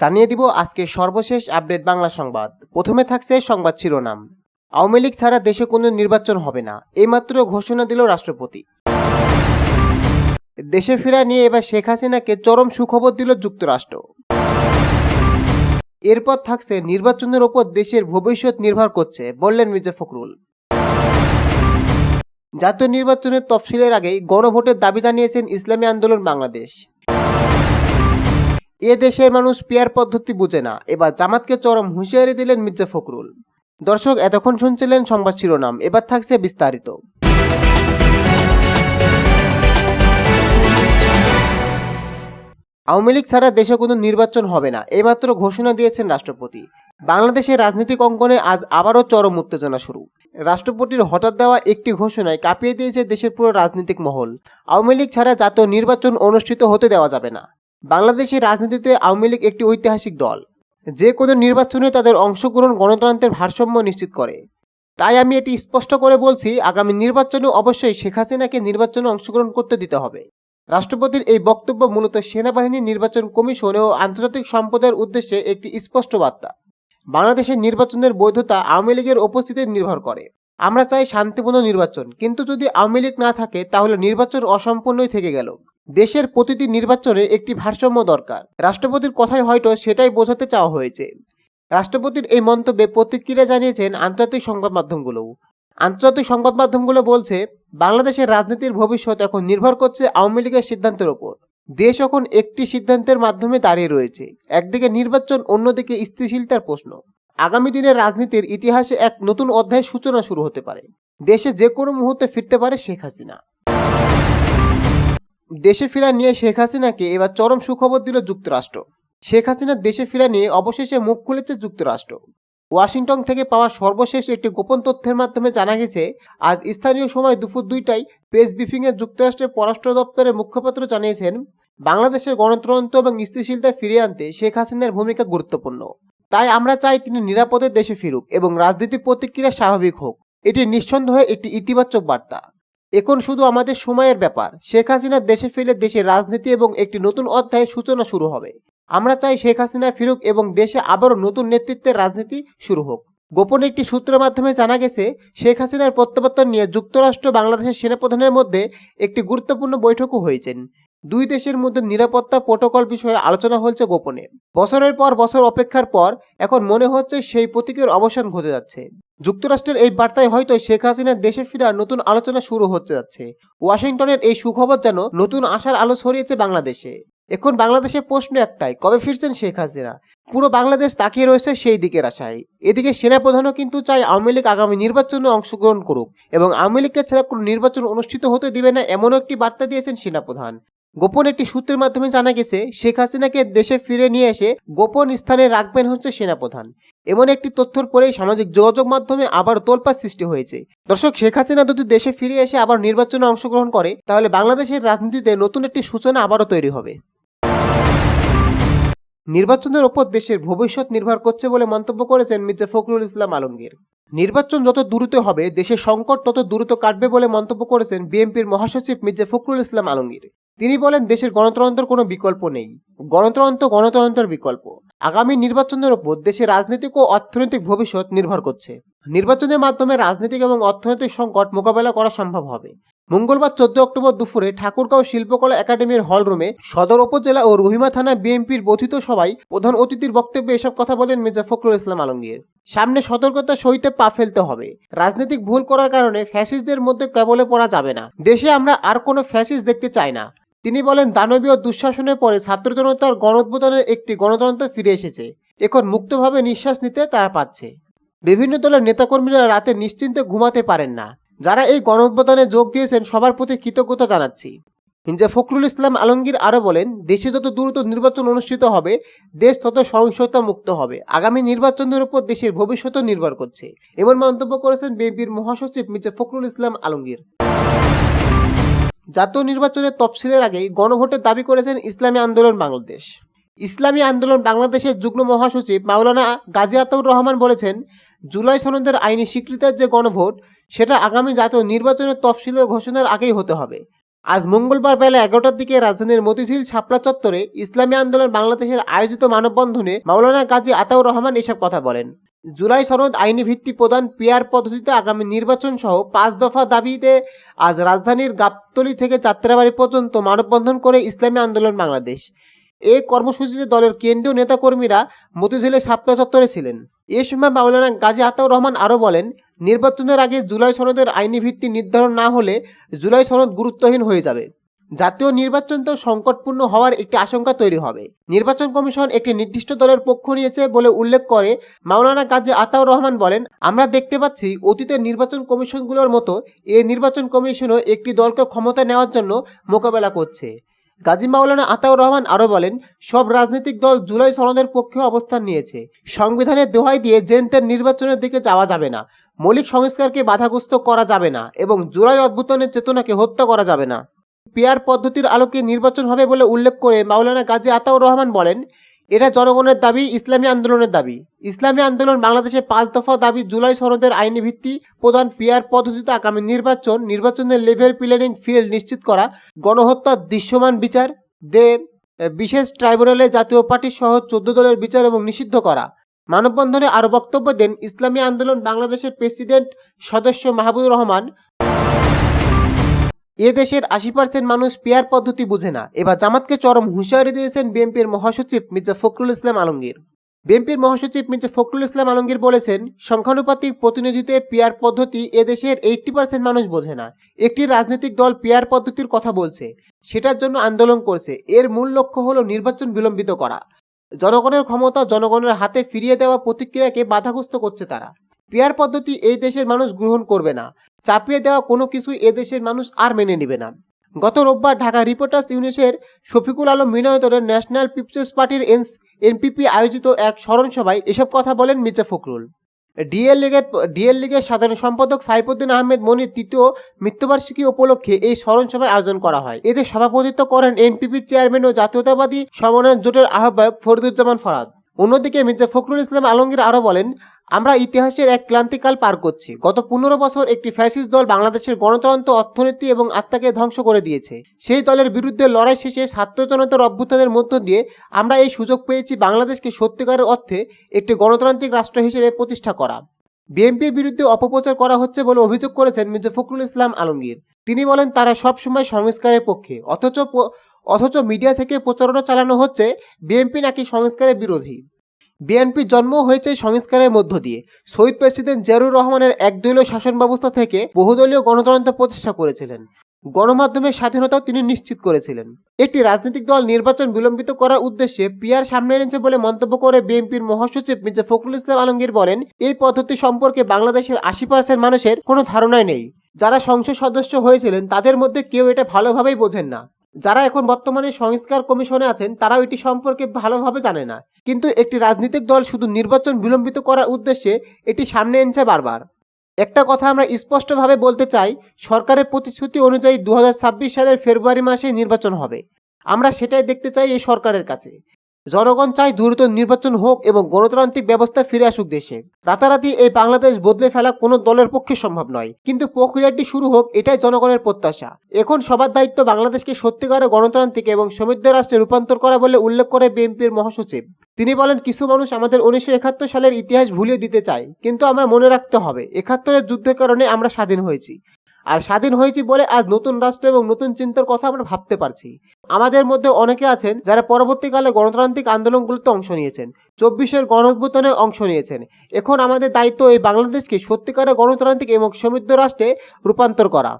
জানিয়ে দিব আজকে সর্বশেষ আপডেট বাংলা সংবাদ। প্রথমে থাকছে সংবাদ শিরোনাম। আওয়ামী লীগ ছাড়া দেশে কোনো নির্বাচন হবে না, এইমাত্র ঘোষণা দিল রাষ্ট্রপতি। দেশে ফেরা নিয়ে এবার শেখ হাসিনাকে চরম সুখবর দিল যুক্তরাষ্ট্র। এরপর থাকছে নির্বাচনের ওপর দেশের ভবিষ্যৎ নির্ভর করছে, বললেন মির্জা ফখরুল। জাতীয় নির্বাচনের তফসিলের আগেই গণভোটের দাবি জানিয়েছেন ইসলামী আন্দোলন বাংলাদেশ। এ দেশের মানুষ পেয়ার পদ্ধতি বুঝে না। এবার জামাতকে চরম হুঁশিয়ারি দিলেন মির্জা ফখরুল। দর্শক, এতক্ষণ শুনছিলেন সংবাদ শিরোনাম। এবার থাকছে বিস্তারিত। আওয়ামী লীগ ছাড়া দেশে কোনো নির্বাচন হবে না। এইমাত্র ঘোষণা দিয়েছেন রাষ্ট্রপতি। বাংলাদেশের রাজনৈতিক অঙ্গনে আজ আবারও চরম উত্তেজনা শুরু। রাষ্ট্রপতির হঠাৎ দেওয়া একটি ঘোষণায় কাঁপিয়ে দিয়েছে দেশের পুরো রাজনৈতিক মহল। আওয়ামী লীগ ছাড়া জাতীয় নির্বাচন অনুষ্ঠিত হতে দেওয়া যাবে না। বাংলাদেশের রাজনীতিতে আওয়ামী লীগ একটি ঐতিহাসিক দল। যে কোনো নির্বাচনে তাদের অংশগ্রহণ, গণতন্ত্রের ভারসাম্য নিশ্চিত করে। তাই আমি এটি স্পষ্ট করে বলছি, আগামী নির্বাচনে অবশ্যই শেখ হাসিনাকে নির্বাচনে অংশগ্রহণ করতে দিতে হবে। রাষ্ট্রপতির এই বক্তব্য মূলত সেনাবাহিনী নির্বাচন কমিশন ও আন্তর্জাতিক সম্প্রদায়ের উদ্দেশ্যে একটি স্পষ্ট বার্তা। বাংলাদেশের নির্বাচনের বৈধতা আওয়ামী লীগের উপস্থিতি নির্ভর করে। আমরা চাই শান্তিপূর্ণ নির্বাচন, কিন্তু যদি আওয়ামী লীগ না থাকে, তাহলে নির্বাচন অসম্পূর্ণই থেকে গেল। দেশের প্রতিটি নির্বাচনে একটি ভারসাম্য দরকার। রাষ্ট্রপতির কথায় হয়তো সেটাই বোঝাতে চাওয়া হয়েছে। রাষ্ট্রপতির এই মন্তব্যে প্রতিক্রিয়া জানিয়েছেন আন্তর্জাতিক সংবাদ মাধ্যমগুলোও আন্তর্জাতিক সংবাদ মাধ্যমগুলো বলছে, বাংলাদেশের রাজনীতির ভবিষ্যৎ এখন নির্ভর করছে আওয়ামী লীগের সিদ্ধান্তের ওপর। দেশ এখন একটি সিদ্ধান্তের মাধ্যমে দাঁড়িয়ে রয়েছে। একদিকে নির্বাচন, অন্যদিকে স্থিতিশীলতার প্রশ্ন। আগামী দিনের রাজনীতির ইতিহাসে এক নতুন অধ্যায়ের সূচনা শুরু হতে পারে। দেশে যে কোনো মুহূর্তে ফিরতে পারে শেখ হাসিনা। দেশে ফেরা নিয়ে শেখ হাসিনাকে এবার চরম সুখবর দিল যুক্তরাষ্ট্র। শেখ হাসিনার দেশে ফেরা নিয়ে অবশেষে মুখ খুলেছে যুক্তরাষ্ট্র। ওয়াশিংটন থেকে পাওয়া সর্বশেষ একটি গোপন তথ্যের মাধ্যমে জানা গেছে, আজ স্থানীয় সময় দুপুর দুইটায় প্রেস ব্রিফিংয়ে যুক্তরাষ্ট্রের পররাষ্ট্র দপ্তরের মুখপাত্র জানিয়েছেন, বাংলাদেশের গণতন্ত্র এবং স্থিতিশীলতা ফিরিয়ে আনতে শেখ হাসিনার ভূমিকা গুরুত্বপূর্ণ। তাই আমরা চাই তিনি নিরাপদে দেশে ফিরুক এবং রাজনীতি প্রতিক্রিয়া স্বাভাবিক হোক। এটি নিঃসন্দেহে একটি ইতিবাচক বার্তা। এখন শুধু আমাদের সময়ের ব্যাপার। শেখ হাসিনা দেশে ফিরে দেশের রাজনীতি এবং একটি নতুন অধ্যায়ের সূচনা শুরু হবে। আমরা চাই শেখ হাসিনা ফিরুক এবং দেশে আবারও নতুন নেতৃত্বের রাজনীতি শুরু হোক। গোপন একটি সূত্রের মাধ্যমে জানা গেছে, শেখ হাসিনার প্রত্যাবর্তন নিয়ে যুক্তরাষ্ট্র বাংলাদেশের সেনাপ্রধানের মধ্যে একটি গুরুত্বপূর্ণ বৈঠকও হয়েছেন। দুই দেশের মধ্যে নিরাপত্তা প্রোটোকল বিষয়ে আলোচনা হয়েছে গোপনে। বছরের পর বছর অপেক্ষার পর এখন মনে হচ্ছে সেই প্রতীকের অবসান ঘটে যাচ্ছে। যুক্তরাষ্ট্রের এই বার্তায় হয়তো শেখ হাসিনার দেশে ফেরার নতুন আলোচনা শুরু হতে যাচ্ছে। ওয়াশিংটনের এই সুখবর যেন নতুন আশার আলো ছড়িয়েছে বাংলাদেশে। এখন বাংলাদেশের প্রশ্ন একটাই, কবে ফিরছেন শেখ হাসিনা? পুরো বাংলাদেশ তাকিয়ে রয়েছে সেই দিকের আশায়। এদিকে সেনাপ্রধানও কিন্তু চাই আওয়ামী লীগ আগামী নির্বাচনে অংশগ্রহণ করুক এবং আওয়ামী লীগকে ছাড়া কোনো নির্বাচন অনুষ্ঠিত হতে দিবে না এমনও একটি বার্তা দিয়েছেন সেনাপ্রধান। গোপন একটি সূত্রের মাধ্যমে জানা গেছে, শেখ হাসিনাকে দেশে ফিরে নিয়ে এসে গোপন স্থানে রাখবেন হচ্ছে সেনাপ্রধান। এমন একটি তথ্যর পরেই সামাজিক যোগাযোগ মাধ্যমে আবার তোলপাড় সৃষ্টি হয়েছে। দর্শক, শেখ হাসিনা যদি দেশে ফিরে এসে আবার নির্বাচনে অংশগ্রহণ করে, তাহলে বাংলাদেশের রাজনীতিতে নতুন একটি সূচনা আবারও তৈরি হবে। নির্বাচনের ওপর দেশের ভবিষ্যৎ নির্ভর করছে বলে মন্তব্য করেছেন মির্জা ফখরুল ইসলাম আলমগীর। নির্বাচন যত দ্রুত হবে, দেশের সংকট তত দ্রুত কাটবে বলে মন্তব্য করেছেন বিএনপির মহাসচিব মির্জা ফখরুল ইসলাম আলমগীর। তিনি বলেন, দেশের গণতন্ত্রের কোনো বিকল্প নেই। গণতন্ত্র, গণতন্ত্রের বিকল্প। আগামী নির্বাচনের ওপর দেশের রাজনৈতিক ও অর্থনৈতিক ভবিষ্যৎ নির্ভর করছে। নির্বাচনের মাধ্যমে রাজনৈতিক এবং অর্থনৈতিক সংকট মোকাবেলা করা সম্ভব হবে। মঙ্গলবার চোদ্দ অক্টোবর দুপুরে ঠাকুরগাঁও শিল্পকলা একাডেমির হলরুমে সদর উপজেলা ও রহিমা থানা বিএনপির বথিত সভায় প্রধান অতিথির বক্তব্যে এসব কথা বলেন মির্জা ফখরুল ইসলাম আলমগীর। সামনে সতর্কতা সহিতে পা ফেলতে হবে। রাজনৈতিক ভুল করার কারণে ফ্যাসিস্টদের মধ্যে কেবলে পড়া যাবে না। দেশে আমরা আর কোনো ফ্যাসিস্ট দেখতে চাই না। তিনি বলেন, দানবীয় দুঃশাসনের পরে ছাত্র জনতার গণোদ্বোধনের একটি গণতন্ত্র ফিরে এসেছে। এখন মুক্তভাবে নিঃশ্বাস নিতে তারা পাচ্ছে বিভিন্ন দলের নেতাকর্মীরা রাতে নিশ্চিন্তে ঘুমাতে পারেন না। যারা এই গণউদ্বোধনে যোগ দিয়েছেন, সবার প্রতি কৃতজ্ঞতা জানাচ্ছি। মির্জা ফখরুল ইসলাম আলমগীর আরও বলেন, দেশে যত দ্রুত নির্বাচন অনুষ্ঠিত হবে, দেশ তত সহিংসতা মুক্ত হবে। আগামী নির্বাচনের উপর দেশের ভবিষ্যৎ নির্ভর করছে। এমন মন্তব্য করেছেন বিএনপির মহাসচিব মির্জা ফখরুল ইসলাম আলমগীর। জাতীয় নির্বাচনের তফসিলের আগেই গণভোটের দাবি করেছেন ইসলামী আন্দোলন বাংলাদেশ। ইসলামী আন্দোলন বাংলাদেশের যুগ্ম মহাসচিব মাওলানা গাজী আতাউর রহমান বলেছেন, জুলাই সনদের আইনি স্বীকৃতির যে গণভোট, সেটা আগামী জাতীয় নির্বাচনের তফসিলের ঘোষণার আগেই হতে হবে। আজ মঙ্গলবার বেলা এগারোটার দিকে রাজধানীর মতিঝিল ছাপলা চত্বরে ইসলামী আন্দোলন বাংলাদেশের আয়োজিত মানববন্ধনে মাওলানা গাজী আতাউর রহমান এসব কথা বলেন। জুলাই সনদ আইনি ভিত্তি প্রদান পিয়ার পদ্ধতিতে আগামী নির্বাচন সহ পাঁচ দফা দাবিতে আজ রাজধানীর গাবতলী থেকে যাত্রাবাড়ি পর্যন্ত মানববন্ধন করে ইসলামী আন্দোলন বাংলাদেশ। এই কর্মসূচিতে দলের কেন্দ্রীয় নেতাকর্মীরা মতিঝিলে ছাপলা চত্বরে ছিলেন। এ সময় মাওলানা গাজী আতাউর রহমান আরও বলেন, নির্বাচনের আগে জুলাই সনদের আইনি ভিত্তি নির্ধারণ না হলে জুলাই সনদ গুরুত্বহীন হয়ে যাবে। জাতীয় নির্বাচন তো সংকটপূর্ণ হওয়ার একটি আশঙ্কা তৈরি হবে। নির্বাচন কমিশন একটি নির্দিষ্ট দলের পক্ষ নিয়েছে বলে উল্লেখ করে মাওলানা গাজী আতাউর রহমান বলেন, আমরা দেখতে পাচ্ছি অতীতের নির্বাচন কমিশনগুলোর মতো এই নির্বাচন কমিশনও একটি দলকে ক্ষমতা নেওয়ার জন্য মোকাবেলা করছে। গাজী মাওলানা আতাউর রহমান আরও বলেন, সব রাজনৈতিক দল জুলাই সনদের পক্ষে অবস্থান নিয়েছে। সংবিধানের দোহাই দিয়ে জেনতের নির্বাচনের দিকে যাওয়া যাবে না। মৌলিক সংস্কারকে বাধাগ্রস্ত করা যাবে না এবং জুলাই অভ্যুত্থানের চেতনাকে হত্যা করা যাবে না। পিয়ার পদ্ধতির আলোকে নির্বাচন হবে বলে উল্লেখ করে মাওলানা গাজী আতাউর রহমান বলেন এটা জনগণের দাবি, ইসলামী আন্দোলনের দাবি। ইসলামী আন্দোলন বাংলাদেশে পাঁচ দফা দাবি জুলাই সনদের আইনি ভিত্তি, প্রধান পিয়ার পদ্ধতিতে আগামী নির্বাচন, নির্বাচনের লেভেল প্লেনিং ফিল্ড নিশ্চিত করা গণহত্যার দৃশ্যমান বিচার, দে, বিশেষ ট্রাইব্যুনালে জাতীয় পার্টি সহ চোদ্দ দলের বিচার এবং নিষিদ্ধ করা। মানববন্ধনে আরও বক্তব্য দেন ইসলামী আন্দোলন বাংলাদেশের প্রেসিডেন্ট সদস্য মাহবুবুর রহমান। এ দেশের আশি পার্সেন্ট মানুষ পেয়ার পদ্ধতি বুঝে না। এবার জামাতকে চরম হুঁশিয়ারি দিয়েছেন বিএনপির মহাসচিব মির্জা ফখরুল ইসলাম আলমগীর। বিএনপির মহাসচিব মির্জা ফখরুল ইসলাম আলমগীর বলেছেন, সংখ্যানুপাতিক প্রতিনিধিতে পিয়ার পদ্ধতি এদেশের এইট্টি পার্সেন্ট মানুষ বোঝে না। একটি রাজনৈতিক দল পিয়ার পদ্ধতির কথা বলছে, সেটার জন্য আন্দোলন করছে। এর মূল লক্ষ্য হলো নির্বাচন বিলম্বিত করা। জনগণের ক্ষমতা জনগণের হাতে ফিরিয়ে দেওয়া প্রতিক্রিয়াকে বাধাগ্রস্ত করছে তারা। পিয়ার পদ্ধতি এই দেশের মানুষ গ্রহণ করবে না। চাপিয়ে দেওয়া কোনো কিছুই এদেশের মানুষ আর মেনে নেবে না। গত রোববার ঢাকা রিপোর্টার্স ইউনিটের শফিকুল আলম মিনায়তনের ন্যাশনাল পিপলস পার্টির এনস এনপিপি আয়োজিত এক স্মরণ সভায় এসব কথা বলেন মির্জা ফখরুল। ডিএল লিগের ডিএল লিগের সাধারণ সম্পাদক সাইফুদ্দিন আহমেদ মনির তৃতীয় মৃত্যুবার্ষিকী উপলক্ষে এই স্মরণ সভায় আয়োজন করা হয়। এতে সভাপতিত্ব করেন এনপিপির চেয়ারম্যান ও জাতীয়তাবাদী সমন্বয় জোটের আহ্বায়ক ফরিদুজ্জামান ফরাদ। অন্যদিকে মির্জা ফখরুল ইসলাম আলমগীর আরও বলেন আমরা ইতিহাসের এক ক্লান্তিকাল পার করছি। গত পনেরো বছর একটি ফ্যাসিস্ট দল বাংলাদেশের গণতন্ত্র, অর্থনীতি এবং আত্মাকে ধ্বংস করে দিয়েছে। সেই দলের বিরুদ্ধে লড়াই শেষে ছাত্র অভ্যুত্থানের মধ্য দিয়ে আমরা এই সুযোগ পেয়েছি বাংলাদেশকে সত্যিকারের অর্থে একটি গণতান্ত্রিক রাষ্ট্র হিসেবে প্রতিষ্ঠা করা। বিএনপির বিরুদ্ধে অপপ্রচার করা হচ্ছে বলে অভিযোগ করেছেন মির্জা ফখরুল ইসলাম আলমগীর। তিনি বলেন, তারা সবসময় সংস্কারের পক্ষে, অথচ অথচ মিডিয়া থেকে প্রচারণা চালানো হচ্ছে বিএনপি নাকি সংস্কারের বিরোধী। বিএনপির জন্ম হয়েছে সংস্কারের মধ্য দিয়ে। শহীদ প্রেসিডেন্ট জিয়াউর রহমানের একদলীয় শাসন ব্যবস্থা থেকে বহুদলীয় গণতন্ত্র প্রতিষ্ঠা করেছিলেন। গণমাধ্যমের স্বাধীনতাও তিনি নিশ্চিত করেছিলেন। একটি রাজনৈতিক দল নির্বাচন বিলম্বিত করার উদ্দেশ্যে পিয়ার সামনে এনেছে বলে মন্তব্য করে বিএনপির মহাসচিব মির্জা ফখরুল ইসলাম আলমগীর বলেন, এই পদ্ধতি সম্পর্কে বাংলাদেশের আশি পার্সেন্ট মানুষের কোনো ধারণাই নেই। যারা সংসদ সদস্য হয়েছিলেন, তাদের মধ্যে কেউ এটা ভালোভাবেই বোঝেন না। যারা এখন বর্তমানে সংস্কার কমিশনে আছেন, তারাও এটি সম্পর্কে ভালোভাবে জানে না। কিন্তু একটি রাজনৈতিক দল শুধু নির্বাচন বিলম্বিত করার উদ্দেশ্যে এটি সামনে এনেছে বারবার। একটা কথা আমরা স্পষ্টভাবে বলতে চাই, সরকারের প্রতিশ্রুতি অনুযায়ী দু হাজার ছাব্বিশ সালের ফেব্রুয়ারি মাসে নির্বাচন হবে। আমরা সেটাই দেখতে চাই এই সরকারের কাছে। জনগণ চাই দ্রুত নির্বাচন হোক এবং গণতান্ত্রিক ব্যবস্থা ফিরে আসুক দেশে। রাতারাতি এই বাংলাদেশ বদলে ফেলা কোনো দলের পক্ষে সম্ভব নয়, কিন্তু প্রক্রিয়াটি শুরু হোক এটাই জনগণের প্রত্যাশা। এখন সবার দায়িত্ব বাংলাদেশকে সত্যিকারের গণতান্ত্রিক এবং সমৃদ্ধ রাষ্ট্রে রূপান্তর করা বলে উল্লেখ করে বিএনপির মহাসচিব। তিনি বলেন, কিছু মানুষ আমাদের উনিশশো একাত্তর সালের ইতিহাস ভুলিয়ে দিতে চায়, কিন্তু আমরা মনে রাখতে হবে, একাত্তরের যুদ্ধের কারণে আমরা স্বাধীন হয়েছি। আর স্বাধীন হয়েছি বলে আজ নতুন রাষ্ট্র এবং নতুন চিন্তার কথা আমরা ভাবতে পারছি। আমাদের মধ্যে অনেকে আছেন যারা পরবর্তীকালে গণতান্ত্রিক আন্দোলনগুলোতে অংশ নিয়েছেন, চব্বিশের গণঅভ্যুত্থানে অংশ নিয়েছেন। এখন আমাদের দায়িত্ব এই বাংলাদেশকে সত্যিকারের গণতান্ত্রিক এবং সমৃদ্ধ রাষ্ট্রে রূপান্তর করা।